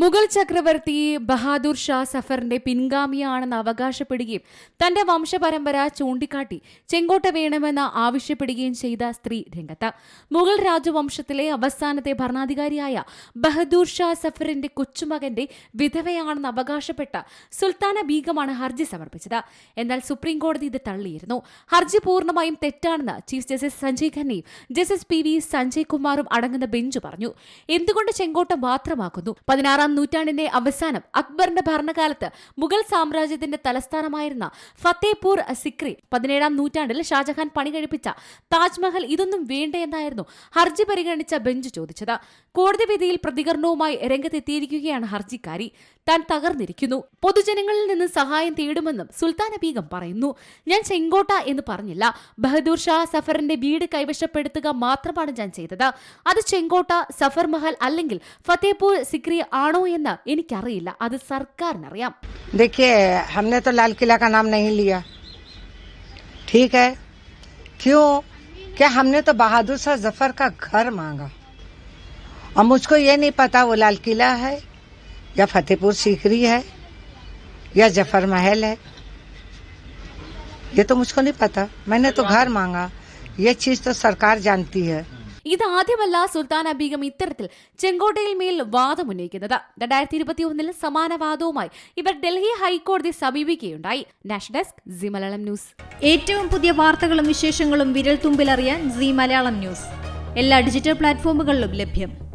മുഗൾ ചക്രവർത്തി ബഹാദൂർ ഷാ സഫറിന്റെ പിൻഗാമിയാണെന്ന് അവകാശപ്പെടുകയും തന്റെ വംശപരമ്പര ചൂണ്ടിക്കാട്ടി ചെങ്കോട്ട വേണമെന്ന് ആവശ്യപ്പെടുകയും ചെയ്ത സ്ത്രീ രംഗത്ത്. മുഗൾ രാജവംശത്തിലെ അവസാനത്തെ ഭരണാധികാരിയായ ബഹദൂർ ഷാ സഫറിന്റെ കൊച്ചുമകന്റെ വിധവയാണെന്ന് അവകാശപ്പെട്ട സുൽത്താന ബീഗമാണ് ഹർജി സമർപ്പിച്ചത്. എന്നാൽ സുപ്രീം കോടതി ഇത് തള്ളിയിരുന്നു. ഹർജി പൂർണമായും തെറ്റാണെന്ന് ചീഫ് ജസ്റ്റിസ് സഞ്ജയ് ഖന്നയും ജസ്റ്റിസ് പി വി സഞ്ജയ് കുമാറും അടങ്ങുന്ന ബെഞ്ച് പറഞ്ഞു. എന്തുകൊണ്ട് ചെങ്കോട്ട മാത്രമാക്കുന്നു? പതിനാറാം നൂറ്റാണ്ടിന്റെ അവസാനം അക്ബറിന്റെ ഭരണകാലത്ത് മുഗൾ സാമ്രാജ്യത്തിന്റെ തലസ്ഥാനമായിരുന്ന ഫത്തേപൂർ സിക്രി പതിനേഴാം നൂറ്റാണ്ടിൽ ഷാജഹാൻ പണി കഴിപ്പിച്ച താജ്മഹൽ ഇതൊന്നും വേണ്ടെന്നായിരുന്നു ഹർജി പരിഗണിച്ച ബെഞ്ച് ചോദിച്ചത്. കോടതി വിധിയിൽ പ്രതികരണവുമായി രംഗത്തെത്തിയിരിക്കുകയാണ് ഹർജിക്കാരി. താൻ തകർന്നിരിക്കുന്നു. പൊതുജനങ്ങളിൽ നിന്ന് സഹായം തേടുമെന്നും സുൽത്താന ബീഗം പറയുന്നു. ഞാൻ ചെങ്കോട്ട എന്ന് പറഞ്ഞില്ല. ബഹദൂർ ഷാ സഫറിന്റെ വീട് കൈവശപ്പെടുത്തുക മാത്രമാണ് ഞാൻ ചെയ്തത്. അത് ചെങ്കോട്ട സഫർ മഹൽ അല്ലെങ്കിൽ ഫത്തേപൂർ സിക്രി എന്ന് എനിക്കറിയില്ല അത് സർക്കാരിനറിയാം देखिए हमने तो लाल किला का नाम नहीं लिया ठीक है क्यों क्या हमने तो बहादुर शाह जफर का घर मांगा और मुझको ये नहीं पता वो लाल किला है या फतेहपुर सीकरी है या जफर महल है ये तो मुझको नहीं पता मैंने तो घर मांगा ये चीज तो सरकार जानती है ഇതാദ്യമല്ല സുൽത്താന ബീഗം ഇത്തരത്തിൽ ചെങ്കോട്ടയിൽ മേൽ വാദമുന്നയിക്കുന്നത് രണ്ടായിരത്തി ഇരുപത്തി ഒന്നിൽ സമാന വാദവുമായി ഇവർ ഡൽഹി ഹൈക്കോടതി സമീപിക്കുകയുണ്ടായി. National desk Zee Malayalam news. ഏറ്റവും പുതിയ വാർത്തകളും വിശേഷങ്ങളും വിരൽ തുമ്പിലറിയാൻ സി മലയാളം ന്യൂസ്. എല്ലാ ഡിജിറ്റൽ പ്ലാറ്റ്ഫോമുകളിലും ലഭ്യം.